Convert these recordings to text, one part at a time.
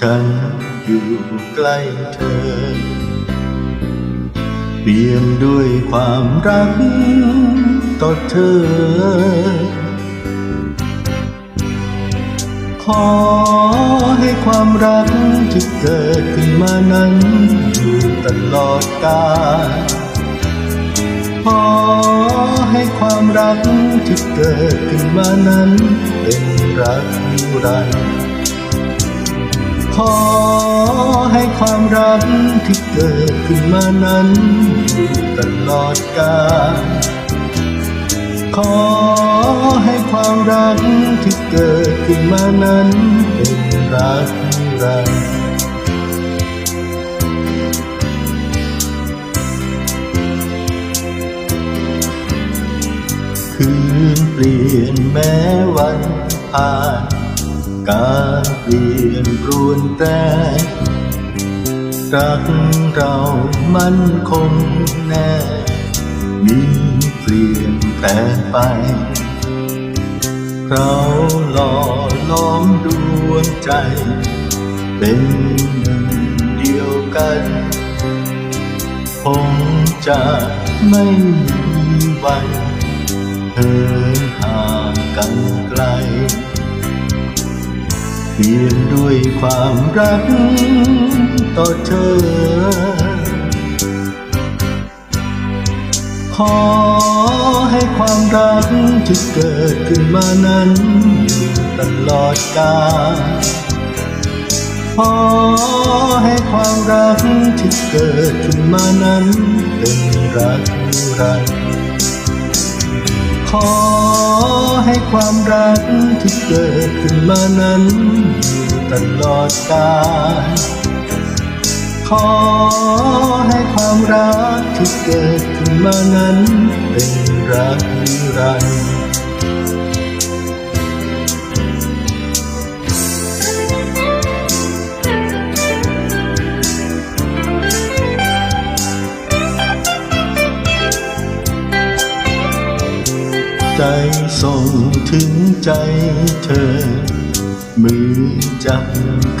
ฉันอยู่ใกล้เธอ เปี่ยมด้วยความรักต่อเธอ ขอให้ความรักที่เกิดขึ้นมานั้นอยู่ตลอดกาลขอให้ความรักที่เกิดขึ้นมานั้นเป็นรักนิรันดร์ ขอให้ความรักที่เกิดขึ้นมานั้นอยู่ตลอดกาลขอให้ความรักที่เกิดขึ้นมานั้นเป็นรักรันดร์คืนเปลี่ยนแม้วันผ่าน การเปลี่ยนปรวนแปรรักเรามันคงแน่ มีเปลี่ยนแปลไป เราหล่อล้อมดวงใจ เป็นหนึ่งเดียวกันคงจะไม่มีวันเหินห่างกัน เปลี่ยนด้วยความรักต่อเธอ ขอให้ความรักที่เกิดขึ้นมานั้นอยู่ตลอดกาลขอให้ความรักที่เกิดขึ้นมานั้นเป็นรักนิรันดร์ขอใความรักที่เกิดขึ้นมานั้นอยู่ตลอดกาลขอให้ความรักที่เกิดขึ้นมานั้นเป็นรักนิรันดร์ ใจส่งถึงใจเธอ มือจับ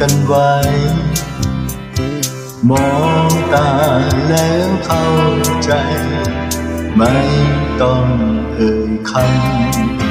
กันไว้ มองตาแล้วเข้าใจ ไม่ต้องเอ่ยคำ